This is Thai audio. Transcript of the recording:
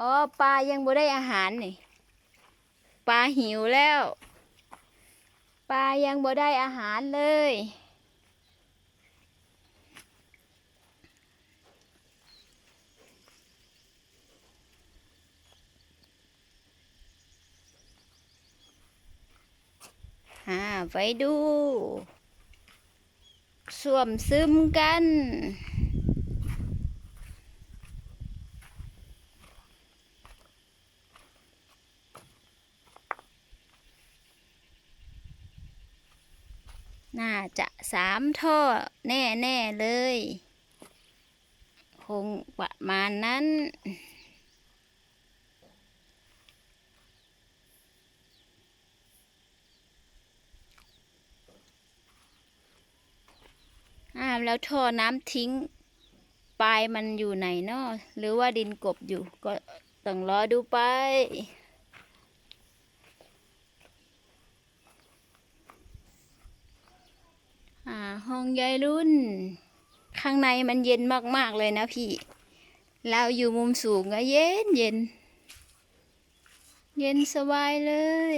อ๋อปลายังบ่ได้อาหารนี่ปลาหิวแล้วปลายังบ่ได้อาหารเลยอ่าไปดู สวมซึมกัน น่าจะสามท่อแน่แน่ๆเลย คงประมาณนั้นอ่าแล้วท่อน้ำทิ้ง ปลายมันอยู่ไหนเนาะหรือว่าดินกบอยู่ก็ต้องรอดูไป อ่า ห้องยายรุ่น ข้างในมันเย็นมากๆเลยนะพี่ เราอยู่มุมสูงก็เย็นเย็น เย็นสบายเลย